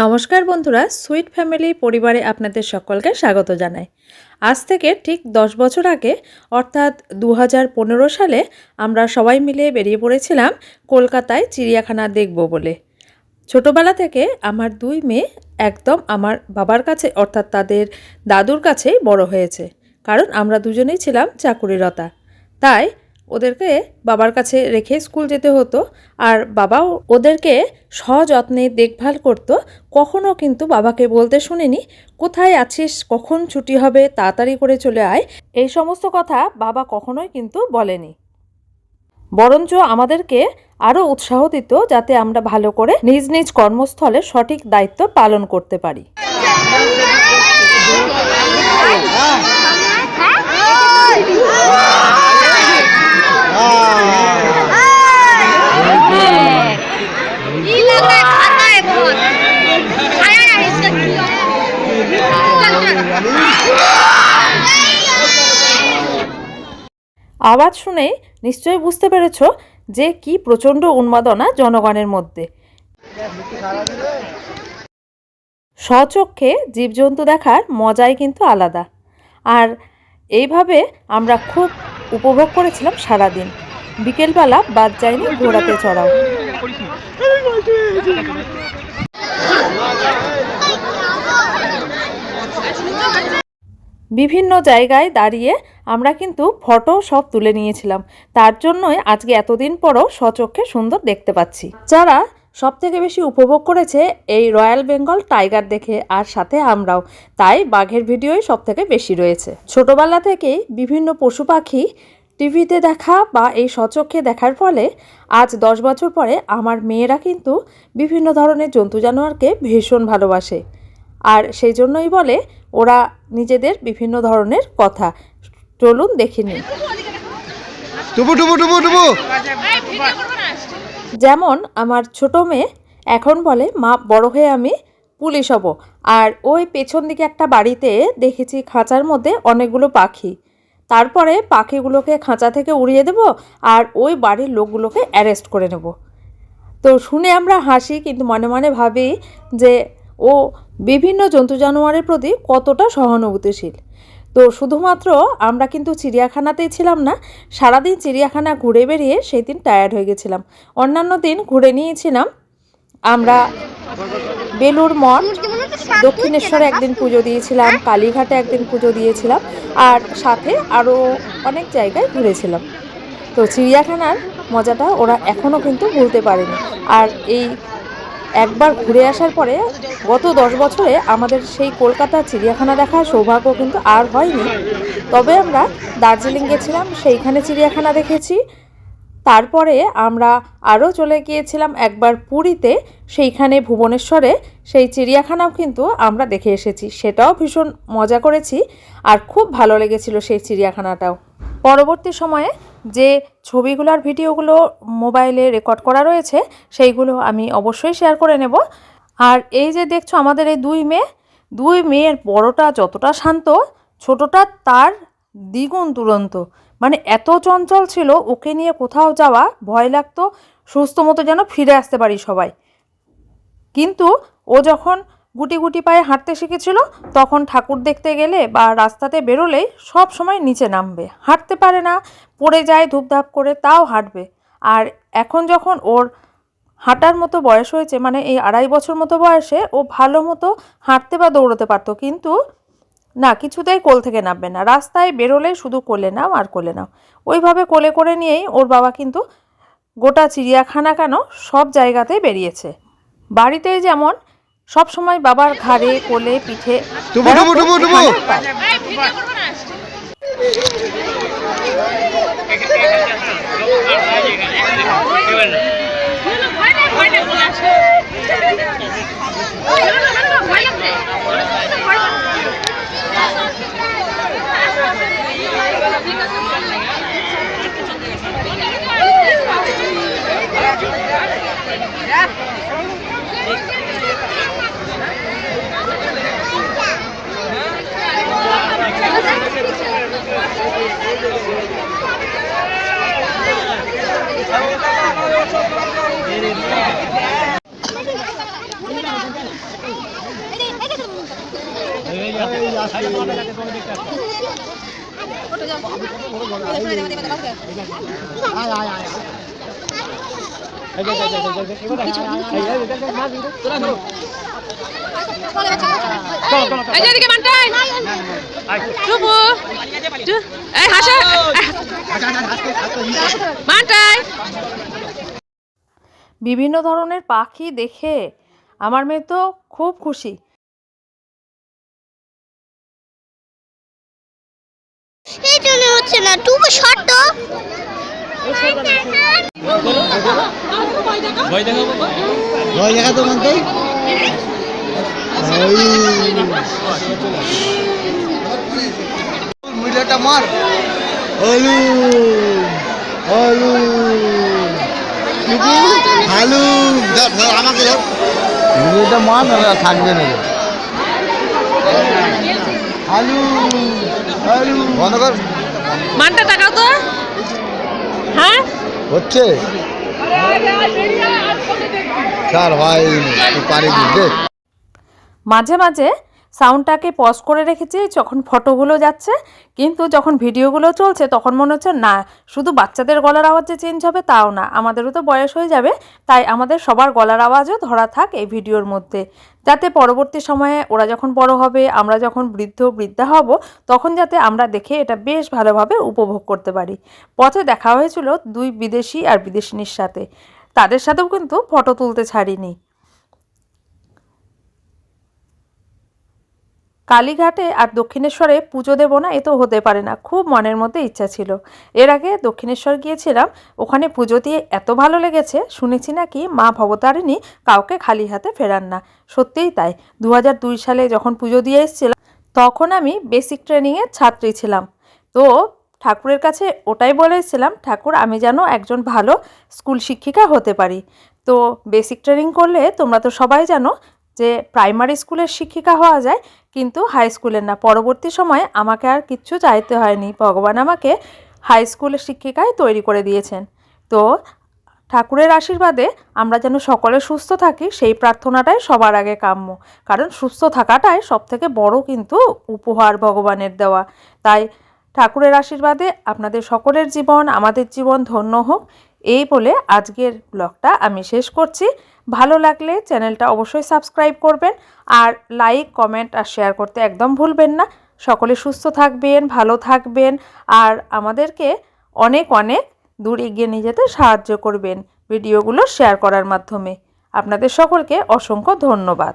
নমস্কার বন্ধুরা, sweet family পরিবারে আপনাদের সকলকে স্বাগত জানাই। আজ থেকে ঠিক দশ বছর আগে, অর্থাৎ দু হাজার পনেরো সালে, আমরা সবাই মিলে বেরিয়ে পড়েছিলাম কলকাতায় চিড়িয়াখানা দেখব বলে। ছোটবেলা থেকে আমার দুই মেয়ে একদম আমার বাবার কাছে, অর্থাৎ তাদের দাদুর কাছেই বড় হয়েছে, কারণ আমরা দুজনেই ছিলাম চাকুরিরতা। তাই ওদেরকে বাবার কাছে রেখে স্কুল যেতে হতো আর বাবাও ওদেরকে সযত্নে দেখভাল করতো কখনো কিন্তু বাবাকে বলতে শুনিনি কোথায় আছিস কখন ছুটি হবে তাড়াতাড়ি করে চলে আয় এই সমস্ত কথা বাবা কখনোই কিন্তু বলেনি বরঞ্চ আমাদেরকে আরও উৎসাহ দিত যাতে আমরা ভালো করে নিজ নিজ কর্মস্থলে সঠিক দায়িত্ব পালন করতে পারি আওয়াজ শুনে নিশ্চয়ই বুঝতে পেরেছ যে কি প্রচণ্ড উন্মাদনা জনগণের মধ্যে। স্বচক্ষে জীবজন্তু দেখার মজাই কিন্তু আলাদা। আর এইভাবে আমরা খুব উপভোগ করেছিলাম সারাদিন। বিকেলবেলা বাদ যায়নি ঘোড়াতে চড়াও। বিভিন্ন জায়গায় দাঁড়িয়ে আমরা কিন্তু ফটো সব তুলে নিয়েছিলাম। তার জন্যই আজকে এতদিন পরও স্বচক্ষে সুন্দর দেখতে পাচ্ছি। যারা সব থেকে বেশি উপভোগ করেছে এই রয়্যাল বেঙ্গল টাইগার দেখে আর সাথে আমরাও। তাই বাঘের ভিডিওই সব থেকে বেশি রয়েছে। ছোটবেলা থেকেই বিভিন্ন পশু পাখি টিভিতে দেখা বা এই স্বচক্ষে দেখার ফলে আজ দশ বছর পরে আমার মেয়েরা কিন্তু বিভিন্ন ধরনের জন্তু জানোয়ারকে ভীষণ ভালোবাসে। আর সেই জন্যই বলে ওরা নিজেদের বিভিন্ন ধরনের কথা। চলুন দেখে নিই। টুপু টুপু টুপু টুপু! যেমন আমার ছোট মেয়ে এখন বলে, মা, বড় হয়ে আমি পুলিশ হব। আর ওই পেছন দিকে একটা বাড়িতে দেখেছি খাঁচার মধ্যে অনেকগুলো পাখি। তারপরে পাখিগুলোকে খাঁচা থেকে উড়িয়ে দেব আর ওই বাড়ির লোকগুলোকে অ্যারেস্ট করে নেব। তো শুনে আমরা হাসি, কিন্তু মনে মনে ভাবি যে, ও বিভিন্ন জন্তু জানোয়ারের প্রতি কতটা সহানুভূতিশীল। তো শুধুমাত্র আমরা কিন্তু চিড়িয়াখানাতেই ছিলাম না, সারাদিন চিড়িয়াখানা ঘুরে বেরিয়ে সেই দিন টায়ার্ড হয়ে গেছিলাম। অন্যান্য দিন ঘুরে নিয়েছিলাম আমরা বেলুর মঠ, দক্ষিণেশ্বরে একদিন পুজো দিয়েছিলাম, কালীঘাটে একদিন পুজো দিয়েছিলাম, আর সাথে আরও অনেক জায়গায় ঘুরেছিলাম। তো চিড়িয়াখানার মজাটা ওরা এখনও কিন্তু ভুলতে পারেনি। আর এই একবার ঘুরে আসার পরে গত দশ বছরে আমাদের সেই কলকাতা চিড়িয়াখানা দেখার সৌভাগ্য কিন্তু আর হয়নি। তবে আমরা দার্জিলিং গেছিলাম, সেইখানে চিড়িয়াখানা দেখেছি। তারপরে আমরা আরও চলে গিয়েছিলাম একবার পুরীতে, সেইখানে ভুবনেশ্বরে। সেই চিড়িয়াখানাও কিন্তু আমরা দেখে এসেছি। সেটাও ভীষণ মজা করেছি আর খুব ভালো লেগেছিল সেই চিড়িয়াখানাটাও। পরবর্তী সময়ে যে ছবিগুলো আর ভিডিওগুলো মোবাইলে রেকর্ড করা রয়েছে, সেইগুলো আমি অবশ্যই শেয়ার করে নেব। আর এই যে দেখছ আমাদের এই দুই মেয়ে, দুই মেয়ের বড়টা যতটা শান্ত, ছোটটা তার দ্বিগুণ দুরন্ত। মানে এত চঞ্চল ছিল, ওকে নিয়ে কোথাও যাওয়া ভয় লাগতো, সুস্থ মতো যেন ফিরে আসতে পারি সবাই। কিন্তু ও যখন গুটি গুটি পায়ে হাঁটতে শিখেছিল, তখন ঠাকুর দেখতে গেলে বা রাস্তাতে বেরোলেই সব সময় নিচে নামবে। হাঁটতে পারে না, পড়ে যায় ধূপধাপ করে, তাও হাঁটবে। আর এখন যখন ওর হাঁটার মতো বয়স হয়েছে মানে এই আড়াই বছর মতো বয়সে, ও ভালো মতো হাঁটতে বা দৌড়তে পারতো। কিন্তু না, কিছুতেই কোল থেকে নামবে না। রাস্তায় বেরোলে শুধু কোলে নাও আর কোলে নাও। ওইভাবে কোলে করে নিয়েই ওর বাবা কিন্তু গোটা চিড়িয়াখানা কেন সব জায়গাতেই বেরিয়েছে। বাড়িতে যেমন সব সময় বাবার ঘাড়ে কোলে পিঠে টুপু, বিভিন্ন ধরনের পাখি দেখে আমার মেয়ে তো খুব খুশি। এই জন্য হচ্ছে না টুকু তো ভয় দেখা তো মানতে? মিডিয়াটা মার। হলু হলু হালু ধর ধর আমাকে ধর। না থাকবে না। বন্ধ কর। মানটা তাকাও তো। হ্যাঁ? হচ্ছে? স্যার ভাই পারি দেখ মাঝে মাঝে সাউন্ডটাকে পজ করে রেখেছি, যখন ফটোগুলো যাচ্ছে, কিন্তু যখন ভিডিওগুলো চলছে, তখন মনে হচ্ছে, না, শুধু বাচ্চাদের গলার আওয়াজ যে চেঞ্জ হবে, তাও না। আমাদেরও তো বয়স হয়ে যাবে, তাই আমাদের সবার গলার আওয়াজও ধরা থাক এই ভিডিওর মধ্যে। যাতে পরবর্তী সময়ে ওরা যখন বড় হবে, আমরা যখন বৃদ্ধ, বৃদ্ধা হব, তখন যাতে আমরা দেখে এটা বেশ ভালোভাবে উপভোগ করতে পারি। পথে দেখা হয়েছিল দুই বিদেশি আর বিদেশিনীর সাথে। তাদের সাথেও কিন্তু ফটো তুলতে ছাড়িনি। কালীঘাটে আর দক্ষিণেশ্বরে পুজো দেবো না, এ তো হতে পারে না। খুব মনের মধ্যে ইচ্ছা ছিল। এর আগে দক্ষিণেশ্বর গিয়েছিলাম, ওখানে পুজো দিয়ে এত ভালো লেগেছে, শুনেছি নাকি মা ভবতারিণী কাউকে খালি হাতে ফেরান না। সত্যিই তাই। দু সালে যখন পুজো দিয়ে এসেছিলাম, তখন আমি বেসিক ট্রেনিংয়ের ছাত্রী ছিলাম। তো ঠাকুরের কাছে ওটাই বলেছিলাম, ঠাকুর, আমি যেন একজন ভালো স্কুল শিক্ষিকা হতে পারি। তো বেসিক ট্রেনিং করলে তোমরা তো সবাই জানো যে প্রাইমারি স্কুলের শিক্ষিকা হওয়া যায়, কিন্তু হাই স্কুলের না। পরবর্তী সময়ে আমাকে আর কিচ্ছু চাইতে হয়নি। ভগবান আমাকে হাই স্কুলের শিক্ষিকায় তৈরি করে দিয়েছেন। তো ঠাকুরের আশীর্বাদে আমরা যেন সকলে সুস্থ থাকি, সেই প্রার্থনাটাই সবার আগে কাম্য। কারণ সুস্থ থাকাটাই সবথেকে বড় কিন্তু উপহার ভগবানের দেওয়া। তাই ঠাকুরের আশীর্বাদে আপনাদের সকলের জীবন, আমাদের জীবন ধন্য হোক। এই বলে আজকের ব্লগটা আমি শেষ করছি। ভালো লাগলে চ্যানেলটা অবশ্যই সাবস্ক্রাইব করবেন আর লাইক, কমেন্ট আর শেয়ার করতে একদম ভুলবেন না। সকলে সুস্থ থাকবেন, ভালো থাকবেন আর আমাদেরকে অনেক অনেক দূর এগিয়ে নিয়ে যেতে সাহায্য করবেন ভিডিওগুলো শেয়ার করার মাধ্যমে। আপনাদের সকলকে অসংখ্য ধন্যবাদ।